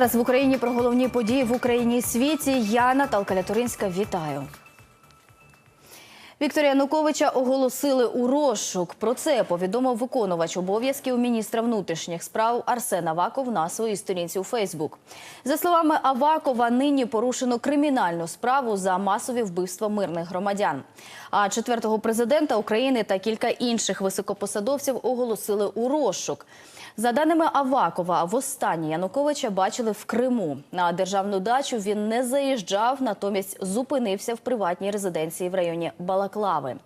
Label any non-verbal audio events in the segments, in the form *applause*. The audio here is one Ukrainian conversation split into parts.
Зараз в Україні про головні події в Україні і світі. Я Наталка Лятуринська. Вітаю. Віктора Януковича оголосили у розшук. Про це повідомив виконувач обов'язків міністра внутрішніх справ Арсен Аваков на своїй сторінці у Фейсбук. За словами Авакова, нині порушено кримінальну справу за масові вбивства мирних громадян. А четвертого президента України та кілька інших високопосадовців оголосили у розшук. За даними Авакова, востаннє Януковича бачили в Криму. На державну дачу він не заїжджав, натомість зупинився в приватній резиденції в районі Балаклави.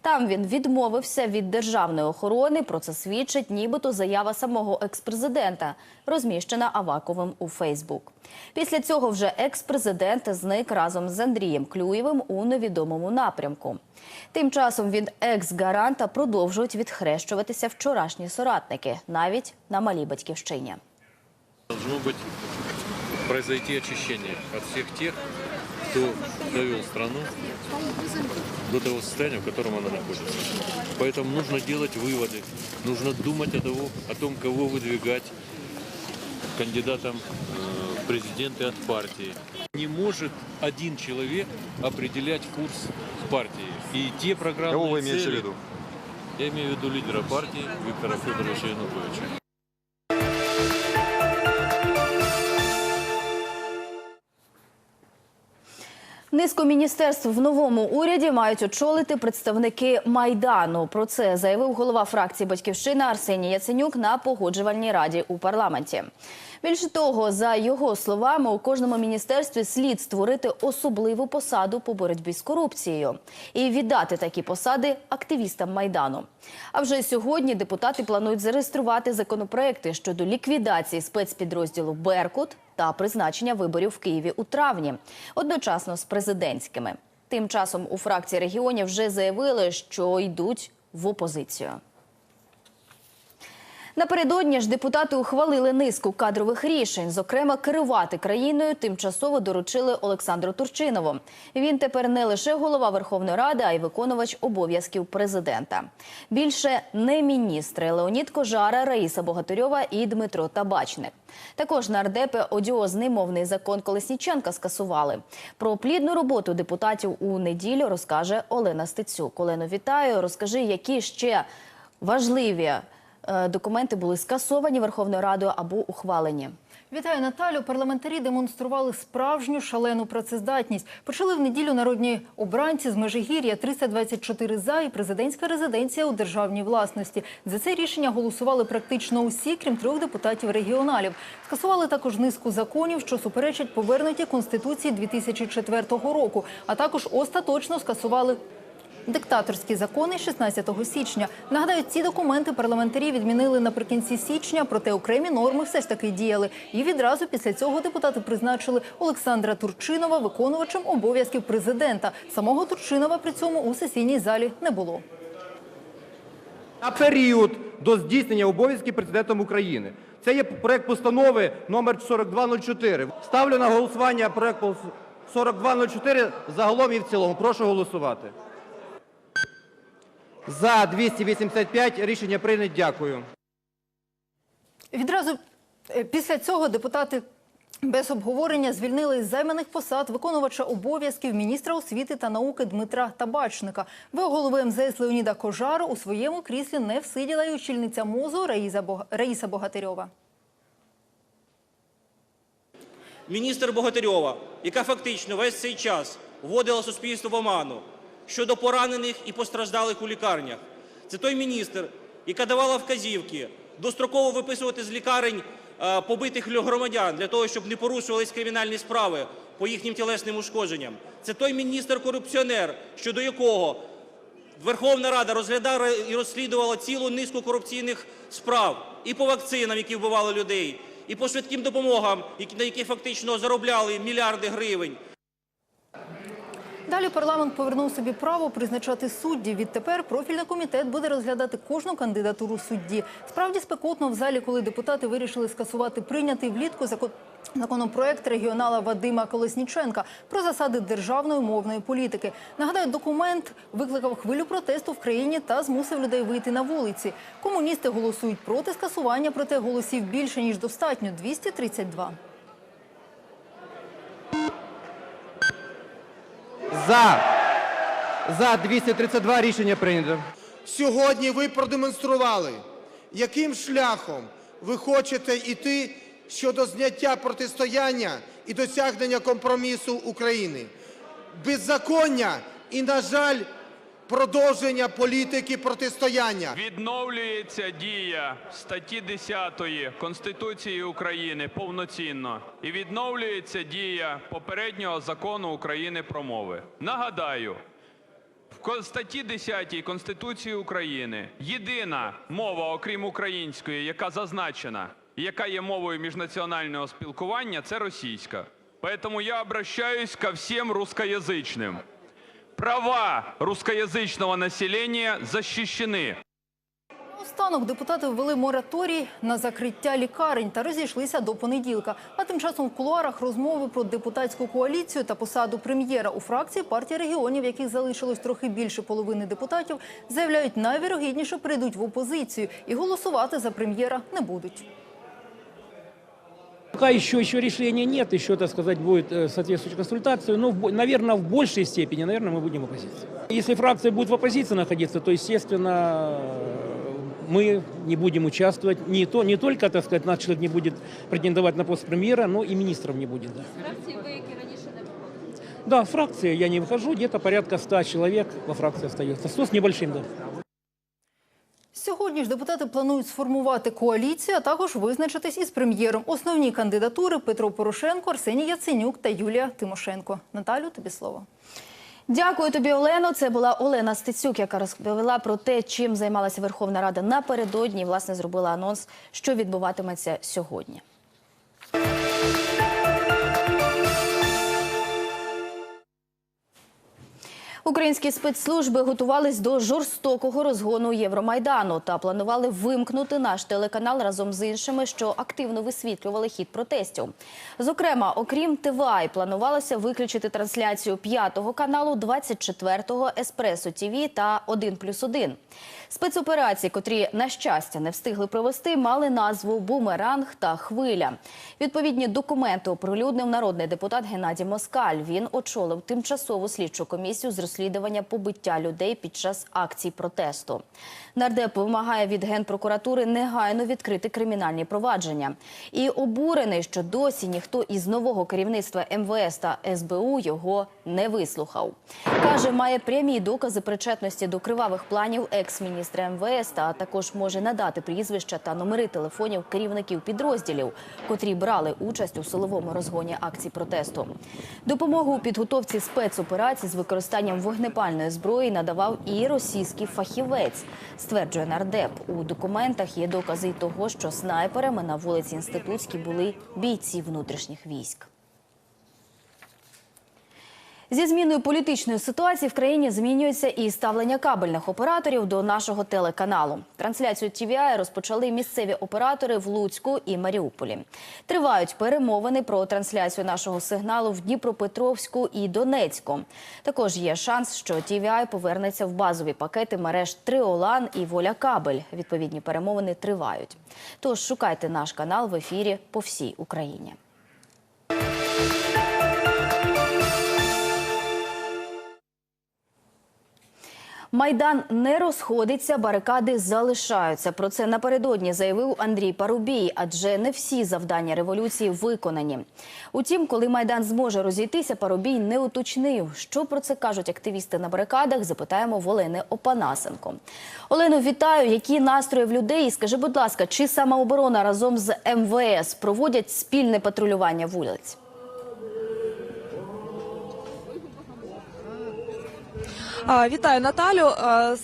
Там він відмовився від державної охорони. Про це свідчить нібито заява самого експрезидента, розміщена Аваковим у Фейсбук. Після цього вже експрезидент зник разом з Андрієм Клюєвим у невідомому напрямку. Тим часом від екс-гаранта продовжують відхрещуватися вчорашні соратники, навіть на малій батьківщині. Должно быть произойти очищение от всех тех, кто довел страну до того состояния, в котором она находится. Поэтому нужно делать выводы, нужно думать о, того, о том, кого выдвигать кандидатом э, в президенты от партии. Не может один человек определять курс партии. И те программные Кого вы имеете в цели- виду? Я имею в виду лидера партии Виктора Федоровича Януковича. Низку міністерств в новому уряді мають очолити представники майдану. Про це заявив голова фракції Батьківщина Арсеній Яценюк на погоджувальній раді у парламенті. Більше того, за його словами, у кожному міністерстві слід створити особливу посаду по боротьбі з корупцією і віддати такі посади активістам майдану. А вже сьогодні депутати планують зареєструвати законопроекти щодо ліквідації спецпідрозділу Беркут та призначення виборів в Києві у травні, одночасно з президентськими. Тим часом у фракції регіонів вже заявили, що йдуть в опозицію. Напередодні ж депутати ухвалили низку кадрових рішень. Зокрема, керувати країною тимчасово доручили Олександру Турчинову. Він тепер не лише голова Верховної Ради, а й виконувач обов'язків президента. Більше не міністри Леонід Кожара, Раїса Богатирьова і Дмитро Табачник. Також нардепи одіозний мовний закон Колесніченка скасували. Про плідну роботу депутатів у неділю розкаже Олена Стецюк. Олено, вітаю. Розкажи, які ще важливі документи були скасовані Верховною Радою або ухвалені. Вітаю Наталю. Парламентарі демонстрували справжню шалену працездатність. Почали в неділю народні обранці з Межигір'я 324 за і президентська резиденція у державній власності. За це рішення голосували практично усі, крім трьох депутатів регіоналів. Скасували також низку законів, що суперечать повернуті конституції 2004 року, а також остаточно скасували Диктаторські закони 16 січня. Нагадаю, ці документи парламентарі відмінили наприкінці січня, проте окремі норми все ж таки діяли. І відразу після цього депутати призначили Олександра Турчинова виконувачем обов'язків президента. Самого Турчинова при цьому у сесійній залі не було. на період до здійснення обов'язків президентом України. Це є проект постанови номер 4204. Ставлю на голосування проект пос- 4204 загалом і в цілому. Прошу голосувати. За 285 рішення прийнято. Дякую. Відразу е, після цього депутати без обговорення звільнили із займаних посад виконувача обов'язків міністра освіти та науки Дмитра Табачника. В голови МЗС Леоніда Кожару у своєму кріслі не всиділа й очільниця МОЗу Раїса Богатирьова. міністр Богатирьова, яка фактично весь цей час вводила суспільство в оману щодо поранених і постраждалих у лікарнях. Це той міністр, яка давала вказівки достроково виписувати з лікарень е, побитих громадян для того, щоб не порушувались кримінальні справи по їхнім тілесним ушкодженням. Це той міністр-корупціонер, щодо якого Верховна Рада розглядала і розслідувала цілу низку корупційних справ і по вакцинам, які вбивали людей, і по швидким допомогам, на які фактично заробляли мільярди гривень. Далі парламент повернув собі право призначати суддів. Відтепер профільний комітет буде розглядати кожну кандидатуру судді. Справді спекотно в залі, коли депутати вирішили скасувати прийнятий влітку закон. Законопроект регіонала Вадима Колесніченка про засади державної мовної політики. Нагадаю, документ викликав хвилю протесту в країні та змусив людей вийти на вулиці. Комуністи голосують проти скасування, проте голосів більше ніж достатньо 232. За. За 232 рішення прийнято. Сьогодні ви продемонстрували, яким шляхом ви хочете йти щодо зняття протистояння і досягнення компромісу України. Беззаконня і, на жаль, продовження політики протистояння. Відновлюється дія статті 10 Конституції України повноцінно і відновлюється дія попереднього закону України про мови. Нагадаю, в ко- статті 10 Конституції України єдина мова, окрім української, яка зазначена, і яка є мовою міжнаціонального спілкування, це російська. Поэтому я обращаюсь ко всем русскоязычным. Права русскоязычного населения защищены. Останок депутати ввели мораторій на закриття лікарень та розійшлися до понеділка. А тим часом в кулуарах розмови про депутатську коаліцію та посаду прем'єра у фракції партії регіонів, яких залишилось трохи більше половини депутатів, заявляють найвірогідніше перейдуть в опозицію і голосувати за прем'єра не будуть. Пока еще, еще решения нет, еще, так сказать, будет э, соответствующая консультация. Но, наверное, в большей степени, наверное, мы будем в оппозиции. Если фракция будет в оппозиции находиться, то, естественно, мы не будем участвовать. Не, то, не только, так сказать, наш человек не будет претендовать на пост премьера, но и министров не будет. Да. Да, фракции я не выхожу, где-то порядка 100 человек во фракции остается. 100 с небольшим, да. Сьогодні ж депутати планують сформувати коаліцію, а також визначитись із прем'єром. Основні кандидатури Петро Порошенко, Арсеній Яценюк та Юлія Тимошенко. Наталю, тобі слово. Дякую тобі, Олено. Це була Олена Стецюк, яка розповіла про те, чим займалася Верховна Рада напередодні. і, Власне, зробила анонс, що відбуватиметься сьогодні. Українські спецслужби готувались до жорстокого розгону Євромайдану та планували вимкнути наш телеканал разом з іншими, що активно висвітлювали хід протестів. Зокрема, окрім ТВА, планувалося виключити трансляцію п'ятого каналу, 24-го Еспресо ТІВІ та 1+,1. Спецоперації, котрі, на щастя, не встигли провести, мали назву Бумеранг та Хвиля. Відповідні документи оприлюднив народний депутат Геннадій Москаль. Він очолив тимчасову слідчу комісію з розслідування побиття людей під час акцій протесту. Нардеп вимагає від генпрокуратури негайно відкрити кримінальні провадження. І обурений, що досі ніхто із нового керівництва МВС та СБУ його не вислухав. Каже, має прямі докази причетності до кривавих планів екс-міністра МВС та також може надати прізвища та номери телефонів керівників підрозділів, котрі брали участь у силовому розгоні акцій протесту. Допомогу у підготовці спецоперацій з використанням вогнепальної зброї надавав і російський фахівець, стверджує нардеп. У документах є докази того, що снайперами на вулиці Інститутській були бійці внутрішніх військ. Зі зміною політичної ситуації в країні змінюється і ставлення кабельних операторів до нашого телеканалу. Трансляцію TVI розпочали місцеві оператори в Луцьку і Маріуполі. Тривають перемовини про трансляцію нашого сигналу в Дніпропетровську і Донецьку. Також є шанс, що TVI повернеться в базові пакети мереж Триолан і Воля Кабель. Відповідні перемовини тривають. Тож шукайте наш канал в ефірі по всій Україні. Майдан не розходиться, барикади залишаються. Про це напередодні заявив Андрій Парубій, адже не всі завдання революції виконані. Утім, коли майдан зможе розійтися, Парубій не уточнив. Що про це кажуть активісти на барикадах? Запитаємо в Олени Опанасенко. Олено, вітаю. Які настрої в людей? І скажи, будь ласка, чи самооборона разом з МВС проводять спільне патрулювання вулиць? Вітаю Наталю.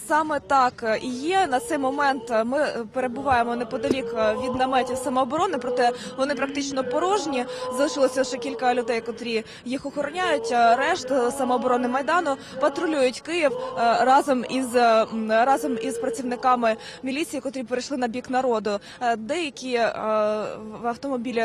Саме так і є. На цей момент ми перебуваємо неподалік від наметів самооборони, проте вони практично порожні. Залишилося ще кілька людей, котрі їх охороняють. А Решта самооборони майдану патрулюють Київ разом із разом із працівниками міліції, котрі перейшли на бік народу. Деякі в автомобілі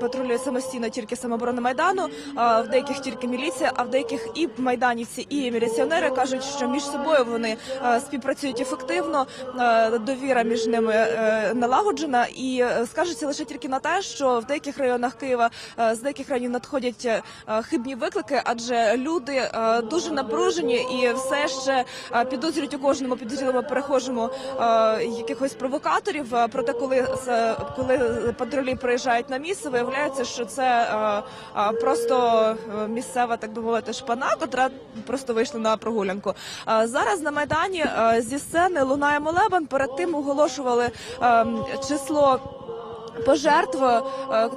патрулює самостійно тільки самооборони майдану, в деяких тільки міліція, а в деяких і майданівці, і міліціонери волонтери кажуть, що між собою вони е, співпрацюють ефективно, е, довіра між ними е, налагоджена, і скажеться лише тільки на те, що в деяких районах Києва з деяких районів надходять хибні виклики, адже люди дуже напружені і все ще підозрюють у кожному підозрілому перехожому якихось провокаторів. Проте, коли коли патрулі приїжджають на місце, виявляється, що це просто місцева, так би мовити, шпана, котра просто вийшла на прогулянку. Зараз на майдані зі сцени лунає молебен. Перед тим оголошували е, число. Пожертв е,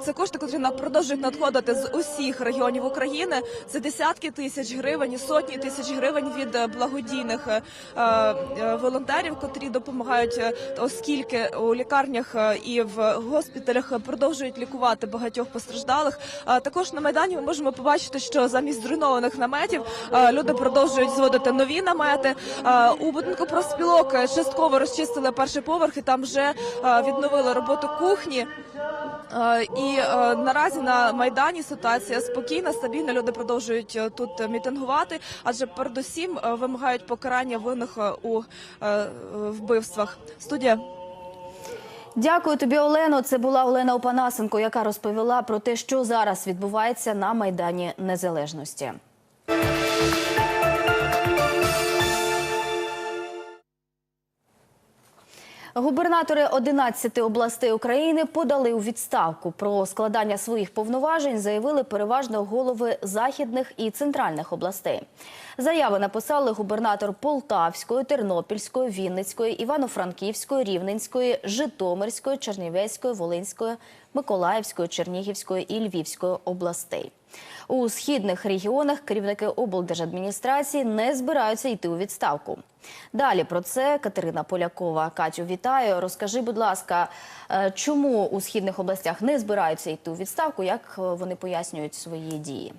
це кошти, котрі продовжують надходити з усіх регіонів України. Це десятки тисяч гривень, і сотні тисяч гривень від е, благодійних е, волонтерів, котрі допомагають, оскільки у лікарнях і в госпіталях продовжують лікувати багатьох постраждалих. Також на майдані ми можемо побачити, що замість зруйнованих наметів люди продовжують зводити нові намети. У будинку профспілок частково розчистили перший поверх і там вже відновили роботу кухні. Е, І е, наразі на майдані ситуація спокійна, стабільна. Люди продовжують е, тут мітингувати, адже передусім вимагають покарання винних у вбивствах. Студія. Дякую тобі, Олено. Це була Олена Опанасенко, яка розповіла про те, що зараз відбувається на майдані Незалежності. Губернатори 11 областей України подали у відставку. Про складання своїх повноважень заявили переважно голови західних і центральних областей. Заяви написали губернатор Полтавської, Тернопільської, Вінницької, Івано-Франківської, Рівненської, Житомирської, Чернівецької, Волинської, Миколаївської, Чернігівської і Львівської областей. У східних регіонах керівники облдержадміністрації не збираються йти у відставку. Далі про це Катерина Полякова. Катю, вітаю. Розкажи, будь ласка, е, чому у східних областях не збираються йти у відставку? Як е, вони пояснюють свої дії?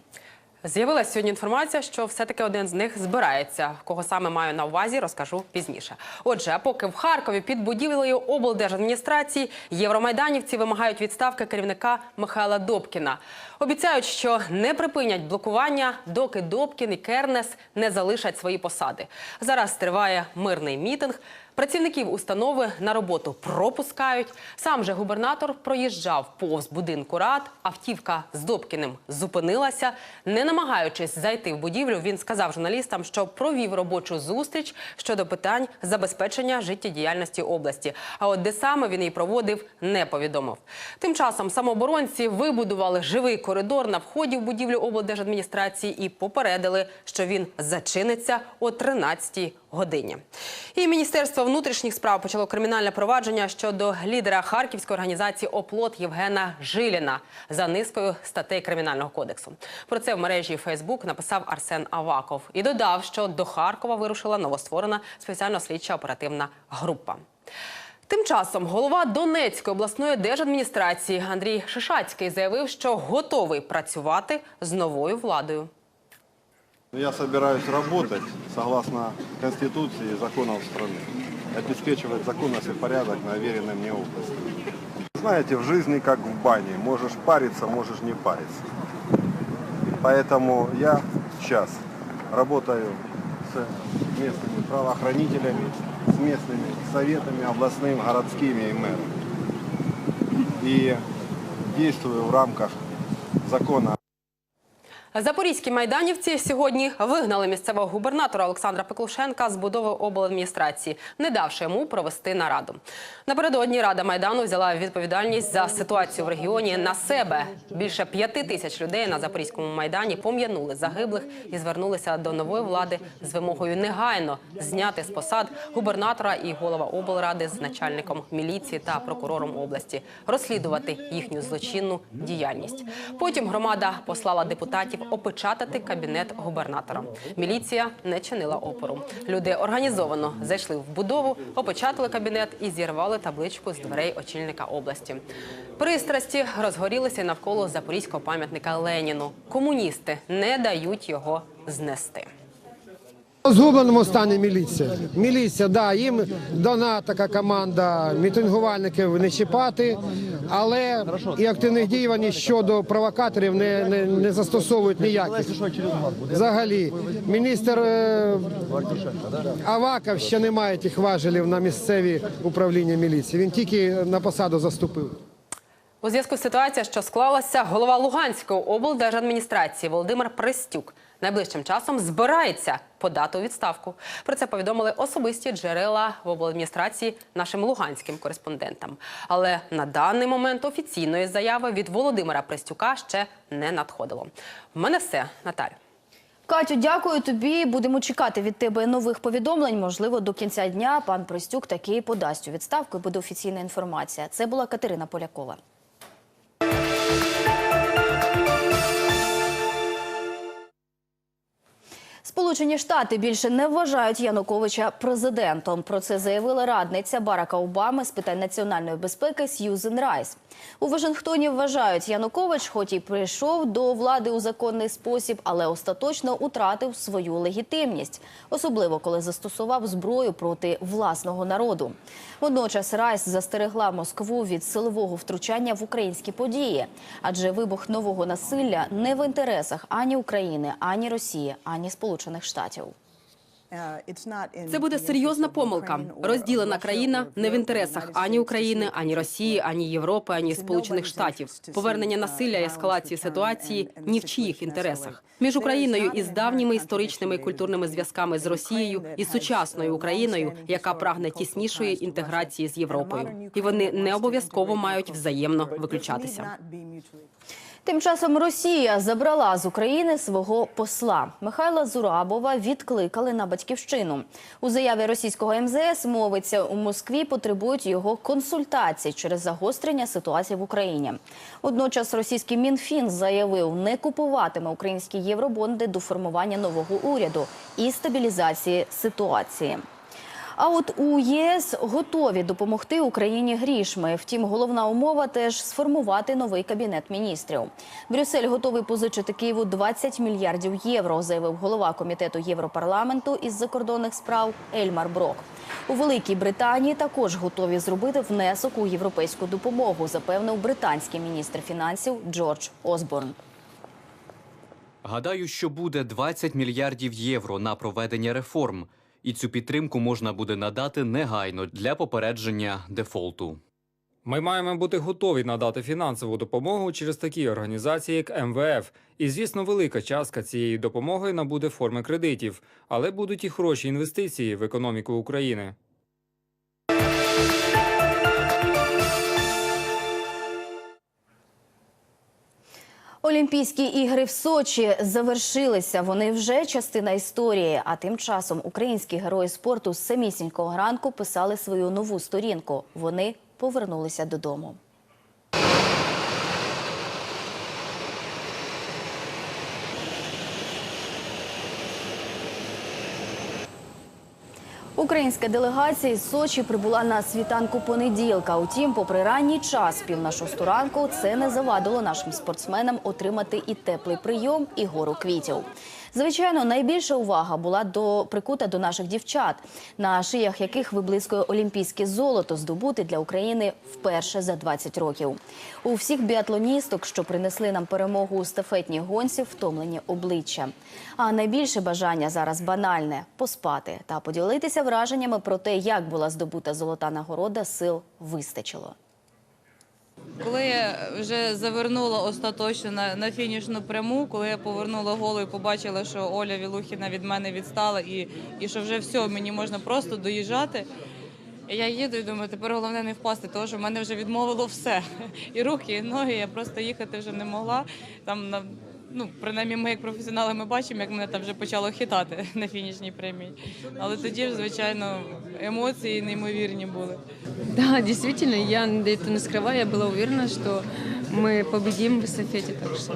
З'явилася сьогодні інформація, що все-таки один з них збирається. Кого саме маю на увазі, розкажу пізніше. Отже, поки в Харкові під будівлею облдержадміністрації євромайданівці вимагають відставки керівника Михайла Добкіна. Обіцяють, що не припинять блокування, доки Добкін і Кернес не залишать свої посади. Зараз триває мирний мітинг. Працівників установи на роботу пропускають. Сам же губернатор проїжджав повз будинку рад. Автівка з Добкіним зупинилася. Не намагаючись зайти в будівлю, він сказав журналістам, що провів робочу зустріч щодо питань забезпечення життєдіяльності області. А от де саме він її проводив, не повідомив. Тим часом самооборонці вибудували живий коридор на вході в будівлю облдержадміністрації і попередили, що він зачиниться о 13 годині. І Міністерство внутрішніх справ почало кримінальне провадження щодо лідера харківської організації Оплот Євгена Жиліна за низкою статей кримінального кодексу. Про це в мережі Фейсбук написав Арсен Аваков і додав, що до Харкова вирушила новостворена спеціально слідча оперативна група. Тим часом голова Донецької обласної держадміністрації Андрій Шишацький заявив, що готовий працювати з новою владою. Я собираюсь работать согласно Конституции и законам страны, обеспечивать законность и порядок на веренной мне области. Знаете, в жизни как в бане, можешь париться, можешь не париться. Поэтому я сейчас работаю с местными правоохранителями, с местными советами областными, городскими и мэрами. И действую в рамках закона Запорізькі майданівці сьогодні вигнали місцевого губернатора Олександра Пеклушенка з будови обладміністрації, не давши йому провести нараду. Напередодні рада майдану взяла відповідальність за ситуацію в регіоні на себе. Більше п'яти тисяч людей на запорізькому майдані пом'янули загиблих і звернулися до нової влади з вимогою негайно зняти з посад губернатора і голова облради з начальником міліції та прокурором області, розслідувати їхню злочинну діяльність. Потім громада послала депутатів опечатати кабінет губернатора. Міліція не чинила опору. Люди організовано зайшли в будову, опечатали кабінет і зірвали табличку з дверей очільника області. Пристрасті розгорілися навколо запорізького пам'ятника Леніну. Комуністи не дають його знести. У згубленому стані міліція. Міліція, да, їм дана така команда мітингувальників не чіпати, але і активних дій вони щодо провокаторів не, не, не застосовують ніяких. Взагалі, міністр е, Аваков ще не має тих важелів на місцеві управління міліції. Він тільки на посаду заступив. У зв'язку з ситуацією, що склалася, голова Луганської облдержадміністрації Володимир Пристюк найближчим часом збирається подати у відставку. Про це повідомили особисті джерела в обладміністрації нашим луганським кореспондентам. Але на даний момент офіційної заяви від Володимира Пристюка ще не надходило. В мене все, Наталю. Катю, дякую тобі. Будемо чекати від тебе нових повідомлень. Можливо, до кінця дня пан Простюк таки подасть у відставку і буде офіційна інформація. Це була Катерина Полякова. Сполучені Штати більше не вважають Януковича президентом. Про це заявила радниця Барака Обами з питань національної безпеки Сьюзен Райс. У Вашингтоні вважають, Янукович, хоч і прийшов до влади у законний спосіб, але остаточно утратив свою легітимність, особливо коли застосував зброю проти власного народу. Водночас Райс застерегла Москву від силового втручання в українські події, адже вибух нового насилля не в інтересах ані України, ані Росії, ані Сполучених Штатів. Це буде серйозна помилка. Розділена країна не в інтересах ані України, ані Росії, ані Європи, ані Сполучених Штатів. Повернення насилля і ескалації ситуації ні в чиїх інтересах. Між Україною із давніми історичними і культурними зв'язками з Росією і сучасною Україною, яка прагне тіснішої інтеграції з Європою, і вони не обов'язково мають взаємно виключатися. Тим часом Росія забрала з України свого посла Михайла Зурабова. Відкликали на батьківщину. У заяві російського МЗС мовиться у Москві потребують його консультацій через загострення ситуації в Україні. Водночас російський мінфін заявив, не купуватиме українські євробонди до формування нового уряду і стабілізації ситуації. А от у єС готові допомогти Україні грішми. Втім, головна умова теж сформувати новий кабінет міністрів. Брюссель готовий позичити Києву 20 мільярдів євро, заявив голова комітету Європарламенту із закордонних справ Ельмар Брок. У Великій Британії також готові зробити внесок у європейську допомогу, запевнив британський міністр фінансів Джордж Осборн. Гадаю, що буде 20 мільярдів євро на проведення реформ, і цю підтримку можна буде надати негайно для попередження дефолту. Ми маємо бути готові надати фінансову допомогу через такі організації, як МВФ. І, звісно, велика частка цієї допомоги набуде форми кредитів, але будуть і хороші інвестиції в економіку України. Олімпійські ігри в Сочі завершилися. Вони вже частина історії. А тим часом українські герої спорту з самісінького ранку писали свою нову сторінку. Вони повернулися додому. Українська делегація із Сочі прибула на світанку понеділка. Утім, попри ранній час, пів на шосту ранку, це не завадило нашим спортсменам отримати і теплий прийом, і гору квітів. Звичайно, найбільша увага була до прикута до наших дівчат, на шиях яких виблискує олімпійське золото, здобути для України вперше за 20 років. У всіх біатлоністок, що принесли нам перемогу у стафетній гонці, втомлені обличчя. А найбільше бажання зараз банальне поспати та поділитися враженнями про те, як була здобута золота нагорода, сил вистачило. Коли я вже завернула остаточно на, на фінішну пряму, коли я повернула голову і побачила, що Оля Вілухіна від мене відстала і, і що вже все, мені можна просто доїжджати. Я їду і думаю, тепер головне не впасти, тому що в мене вже відмовило все. *laughs* І руки, і ноги. Я просто їхати вже не могла. Там на ну, принаймні, ми як професіонали ми бачимо, як мене там вже почало хитати *laughs* на фінішній прямій. Але тоді ж, звичайно, емоції неймовірні були. Да, действительно, я это не скрываю, я была уверена, что мы победим в эстафете. Так что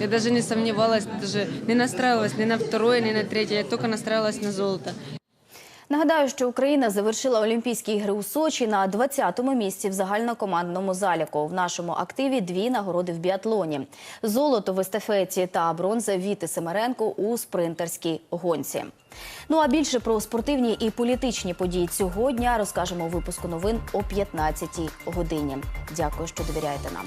я даже не сомневалась, даже не настраивалась ни на второе, ни на третье, я только настраивалась на золото. Нагадаю, що Україна завершила Олімпійські ігри у Сочі на 20-му місці в загальнокомандному заліку. В нашому активі дві нагороди в біатлоні: золото в естафеті та бронза Віти Семеренко у спринтерській гонці. Ну а більше про спортивні і політичні події цього дня розкажемо у випуску новин о 15-й годині. Дякую, що довіряєте нам.